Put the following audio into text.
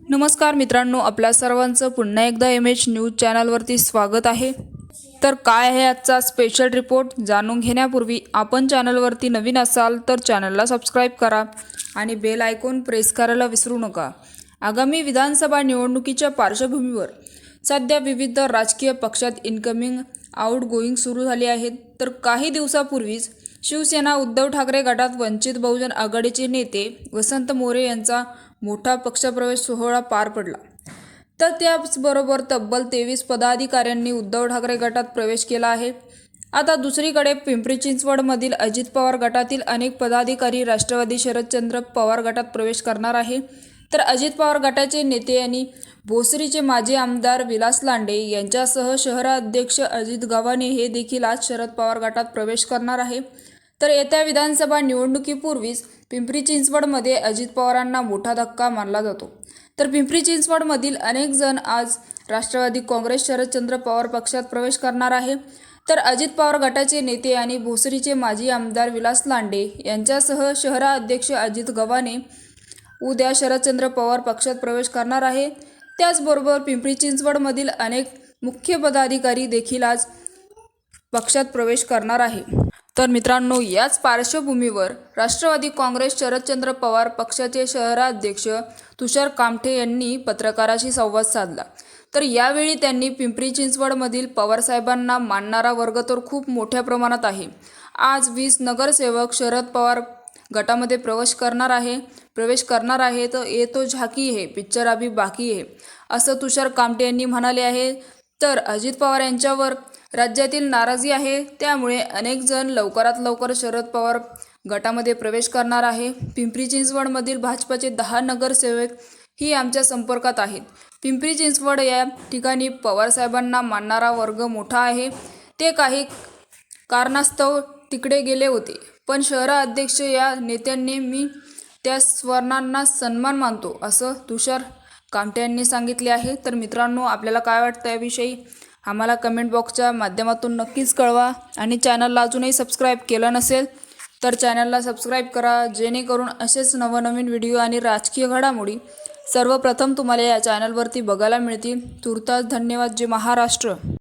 नमस्कार मित्रांनो आपल्या सर्वांचं पुन्हा एकदा एम एच न्यूज चॅनलवरती स्वागत आहे. तर काय आहे आजचा स्पेशल रिपोर्ट जाणून घेण्यापूर्वी आपण चॅनलवरती नवीन असाल तर चॅनलला सबस्क्राईब करा आणि बेल आयकॉन प्रेस करायला विसरू नका. आगामी विधानसभा निवडणुकीच्या पार्श्वभूमीवर सध्या विविध राजकीय पक्षात इनकमिंग आउटगोईंग सुरू झाली आहेत. तर काही दिवसापूर्वीच शिवसेना उद्धव ठाकरे गटात वंचित बहुजन आघाडीचे नेते वसंत मोरे यांचा मोठा पक्षप्रवेश सोहळा पार पडला. तर त्याचबरोबर तब्बल तेवीस पदाधिकाऱ्यांनी उद्धव ठाकरे गटात प्रवेश केला आहे. आता दुसरीकडे पिंपरी चिंचवडमधील अजित पवार गटातील अनेक पदाधिकारी राष्ट्रवादी शरदचंद्र पवार गटात प्रवेश करणार आहे. तर अजित पवार गटाचे नेते आणि भोसरीचे माजी आमदार विलास लांडे यांच्यासह शहराध्यक्ष अजित गव्हाणे हे देखील आज शरद पवार गटात प्रवेश करणार आहे. तर येत्या विधानसभा निवडणुकीपूर्वीच पिंपरी चिंचवडमध्ये अजित पवारांना मोठा धक्का मानला जातो. तर पिंपरी चिंचवडमधील अनेक जण आज राष्ट्रवादी काँग्रेस शरदचंद्र पवार पक्षात प्रवेश करणार आहे. तर अजित पवार गटाचे नेते आणि भोसरीचे माजी आमदार विलास लांडे यांच्यासह शहराध्यक्ष अजित गव्हाणे उद्या शरदचंद्र पवार पक्षात प्रवेश करणार आहे. त्याचबरोबर पिंपरी चिंचवडमधील अनेक मुख्य पदाधिकारी देखील आज पक्षात प्रवेश करणार आहे. तर मित्रांनो याच पार्श्वभूमीवर राष्ट्रवादी काँग्रेस शरदचंद्र पवार पक्षाचे शहराध्यक्ष तुषार कामठे यांनी पत्रकाराशी संवाद साधला. तर यावेळी त्यांनी पिंपरी चिंचवडमधील पवारसाहेबांना मानणारा वर्ग तर खूप मोठ्या प्रमाणात आहे. आज वीस नगरसेवक शरद पवार गटामध्ये प्रवेश करणार आहे. प्रवेश करणार आहे तर ये तो झाकी हे पिक्चर अभी बाकी आहे. असं तुषार कामटे यांनी म्हणाले आहे. तर अजित पवार यांच्यावर राज्यातील नाराजी आहे. त्यामुळे अनेक जण लवकरात लवकर शरद पवार गटामध्ये प्रवेश करणार आहे. पिंपरी चिंचवडमधील भाजपाचे दहा नगरसेवक ही आमच्या संपर्कात आहेत. पिंपरी चिंचवड या ठिकाणी पवारसाहेबांना मानणारा वर्ग मोठा आहे. ते काही कारणास्तव तिकडे गेले होते. पण शहराध्यक्ष या नेत्यांनी मी त्या स्वर्णांना सन्मान मानतो असं तुषार कामटे यांनी सांगितले आहे. तर मित्रांनो आपल्याला काय वाटतं याविषयी? आम्हाला कमेंट बॉक्सच्या माध्यमातून नक्कीच कळवा आणि चॅनलला अजूनही सबस्क्राईब केलं नसेल तर चॅनलला सबस्क्राईब करा जेणेकरून असेच नवनवीन व्हिडिओ आणि राजकीय घडामोडी सर्वप्रथम तुम्हाला या चॅनलवरती बघायला मिळतील. तुर्तास धन्यवाद. जे महाराष्ट्र.